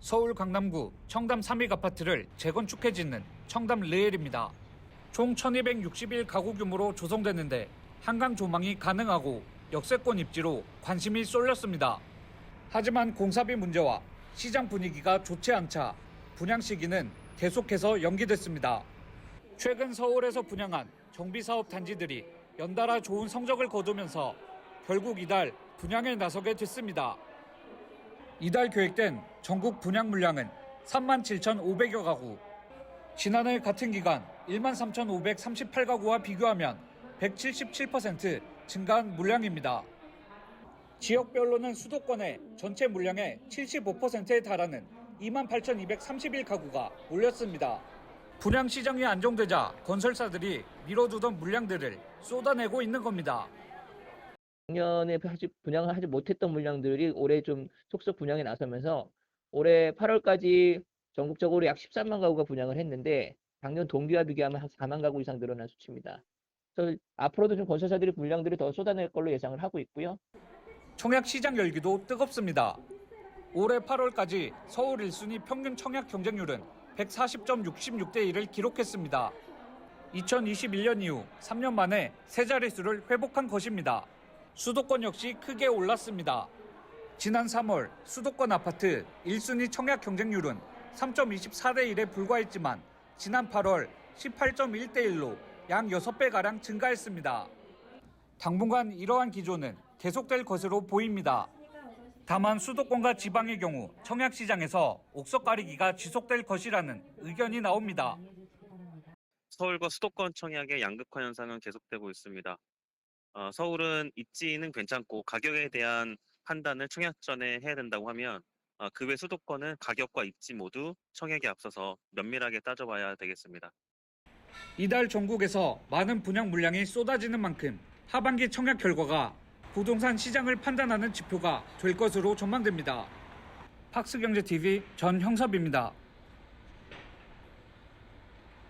서울 강남구 청담 3익 아파트를 재건축해 짓는 청담 르엘입니다. 총 1261 가구 규모로 조성됐는데 한강 조망이 가능하고 역세권 입지로 관심이 쏠렸습니다. 하지만 공사비 문제와 시장 분위기가 좋지 않자 분양 시기는 계속해서 연기됐습니다. 최근 서울에서 분양한 정비사업 단지들이 연달아 좋은 성적을 거두면서 결국 이달 분양에 나서게 됐습니다. 이달 계획된 전국 분양 물량은 37,500여 가구. 지난해 같은 기간 13,538가구와 비교하면 177% 증가한 물량입니다. 지역별로는 수도권의 전체 물량의 75%에 달하는 28,231가구가 몰렸습니다. 분양 시장이 안정되자 건설사들이 미뤄두던 물량들을 쏟아내고 있는 겁니다. 작년에 분양을 하지 못했던 물량들이 올해 좀 속속 분양에 나서면서 올해 8월까지 전국적으로 약 13만 가구가 분양을 했는데 작년 동기와 비교하면 한 4만 가구 이상 늘어난 수치입니다. 그래서 앞으로도 좀 건설사들이 물량들을 더 쏟아낼 걸로 예상을 하고 있고요. 청약 시장 열기도 뜨겁습니다. 올해 8월까지 서울 1순위 평균 청약 경쟁률은 140.66대 1을 기록했습니다. 2021년 이후 3년 만에 세 자릿수를 회복한 것입니다. 수도권 역시 크게 올랐습니다. 지난 3월 수도권 아파트 1순위 청약 경쟁률은 3.24대 1에 불과했지만 지난 8월 18.1대 1로 양 6배가량 증가했습니다. 당분간 이러한 기조는 계속될 것으로 보입니다. 다만 수도권과 지방의 경우 청약 시장에서 옥석 가리기가 지속될 것이라는 의견이 나옵니다. 서울과 수도권 청약의 양극화 현상은 계속되고 있습니다. 어, 서울은 입지는 괜찮고 가격에 대한 판단을 청약 전에 해야 된다고 하면 어, 그외 수도권은 가격과 입지 모두 청약에 앞서서 면밀하게 따져봐야 되겠습니다. 이달 전국에서 많은 분양 물량이 쏟아지는 만큼 하반기 청약 결과가 부동산 시장을 판단하는 지표가 될 것으로 전망됩니다. 팍스경제TV 전형섭입니다.